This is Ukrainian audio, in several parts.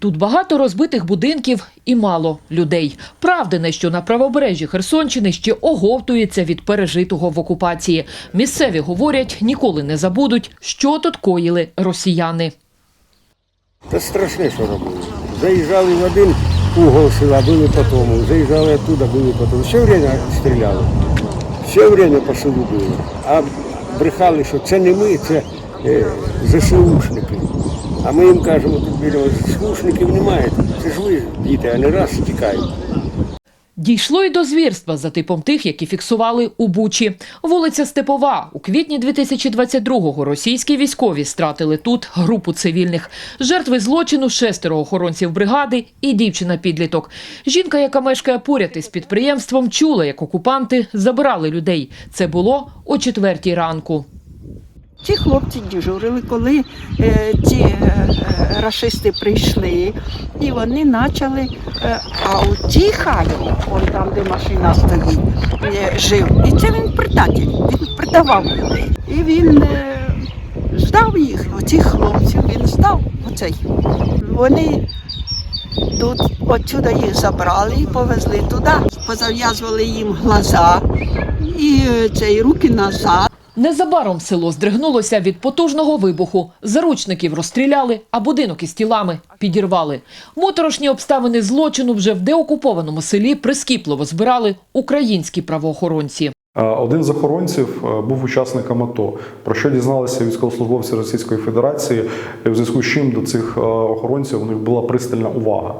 Тут багато розбитих будинків і мало людей. Правдине, що на правобережжі Херсонщини ще оговтується від пережитого в окупації. Місцеві говорять, ніколи не забудуть, що тут коїли росіяни. Та страшне, що робили. Заїжджали в один угол села, били по тому, заїжджали оттуда, били по тому. Все время стріляли. Все время по селу били. А брехали, що це не ми, це е, ЗСУшники. А ми їм кажемо, тут біля ЗСУшників немає. Це ж ви, діти, а не раз тікають. Дійшло й до звірства за типом тих, які фіксували у Бучі. Вулиця Степова. У квітні 2022-го російські військові стратили тут групу цивільних. Жертви злочину шестеро охоронців бригади і дівчина-підліток. Жінка, яка мешкає поряд із підприємством, чула, як окупанти забирали людей. Це було о четвертій ранку. Ці хлопці дежурили, коли е, ці е, е, рашисти прийшли, і вони почали. Е, а у цій хаті, он там, де машина стоїть, е, жив. І це він предатель, він предавав людей. І він е, ждав їх, оцих хлопців, він ждав оцей. Вони тут отсюди їх забрали і повезли туди. Позав'язували їм глаза і е, цей руки назад. Незабаром село здригнулося від потужного вибуху. Заручників розстріляли, а будинок із тілами підірвали. Моторошні обставини злочину вже в деокупованому селі прискіпливо збирали українські правоохоронці. Е, Один з охоронців е, був учасником АТО, про що дізналися військовослужбовці Російської Федерації, в зв'язку з чим до цих е, охоронців у них була пристальна увага.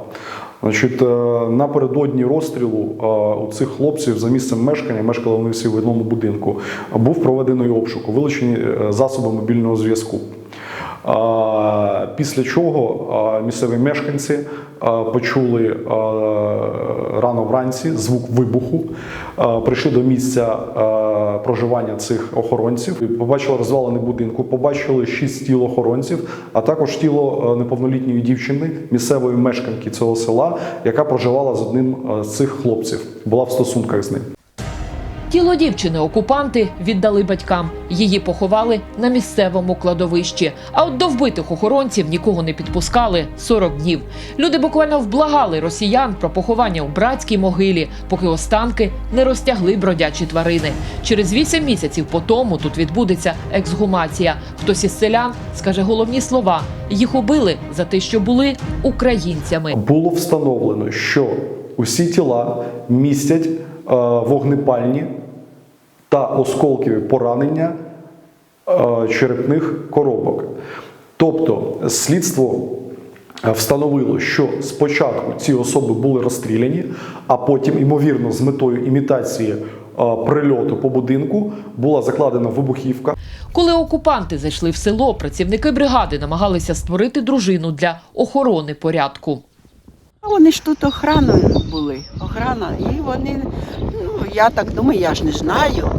Значить, е, напередодні розстрілу е, у цих хлопців за місцем мешкання мешкали вони всі в одному будинку. Був проведений обшук, вилучені е, засоби мобільного зв'язку. Після чого місцеві мешканці почули рано вранці звук вибуху, прийшли до місця проживання цих охоронців, побачили розвалений будинку, побачили шість тіл охоронців, а також тіло неповнолітньої дівчини, місцевої мешканки цього села, яка проживала з одним з цих хлопців, була в стосунках з ним. Тіло дівчини окупанти віддали батькам. Її поховали на місцевому кладовищі. А от до вбитих охоронців нікого не підпускали 40 днів. Люди буквально вблагали росіян про поховання у братській могилі, поки останки не розтягли бродячі тварини. Через вісім місяців по тому тут відбудеться ексгумація. Хтось із селян скаже головні слова: їх убили за те, що були українцями. Було встановлено, що усі тіла містять е, вогнепальні та осколкові поранення е, черепних коробок. Тобто слідство е, встановило, що спочатку ці особи були розстріляні, а потім, ймовірно, з метою імітації е, прильоту по будинку була закладена вибухівка. Коли окупанти зайшли в село, працівники бригади намагалися створити дружину для охорони порядку. Вони ж тут охраною були. Охрана. І вони, ну я так думаю, я ж не знаю.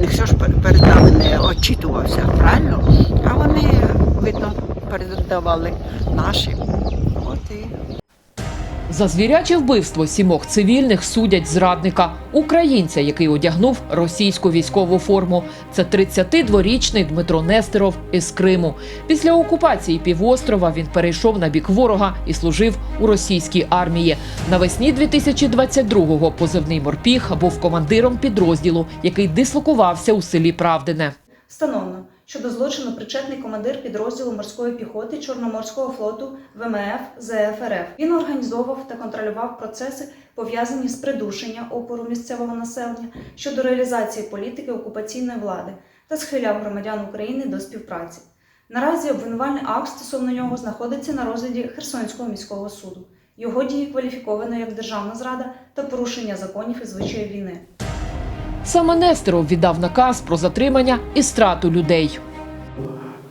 Ніхто ж пер- перед нами не очитувався, правильно? А вони, видно, передавали наші. От і За звіряче вбивство сімох цивільних судять зрадника українця, який одягнув російську військову форму. Це 32-річний Дмитро Нестеров із Криму. Після окупації півострова він перейшов на бік ворога і служив у російській армії. Навесні 2022-го позивний морпіг був командиром підрозділу, який дислокувався у селі Правдине. Встановлено, що до злочину причетний командир підрозділу морської піхоти Чорноморського флоту ВМФ ЗФ РФ. Він організовував та контролював процеси, пов'язані з придушення опору місцевого населення щодо реалізації політики окупаційної влади та схиляв громадян України до співпраці. Наразі обвинувальний акт стосовно нього знаходиться на розгляді Херсонського міського суду. Його дії кваліфіковано як державна зрада та порушення законів і звичаїв війни. Саме Нестеров віддав наказ про затримання і страту людей.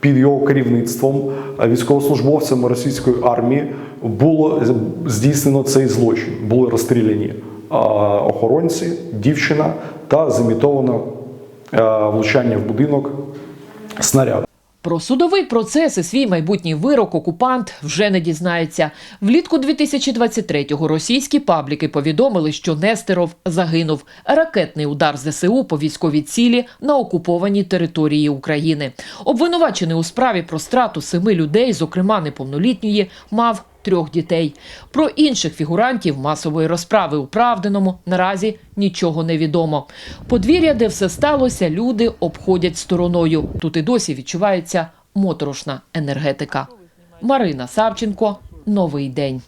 під його керівництвом е, військовослужбовцями російської армії було здійснено цей злочин. Були розстріляні е, охоронці, дівчина та зімітовано е, влучання в будинок снаряд. Про судовий процес і свій майбутній вирок окупант вже не дізнається. Влітку 2023-го російські пабліки повідомили, що Нестеров загинув. Ракетний удар ЗСУ по військовій цілі на окупованій території України. Обвинувачений у справі про страту семи людей, зокрема неповнолітньої, мав трьох дітей. Про інших фігурантів масової розправи у Правдиному наразі нічого не відомо. Подвір'я, де все сталося, люди обходять стороною. Тут і досі відчувається моторошна енергетика. Марина Савченко, новий день.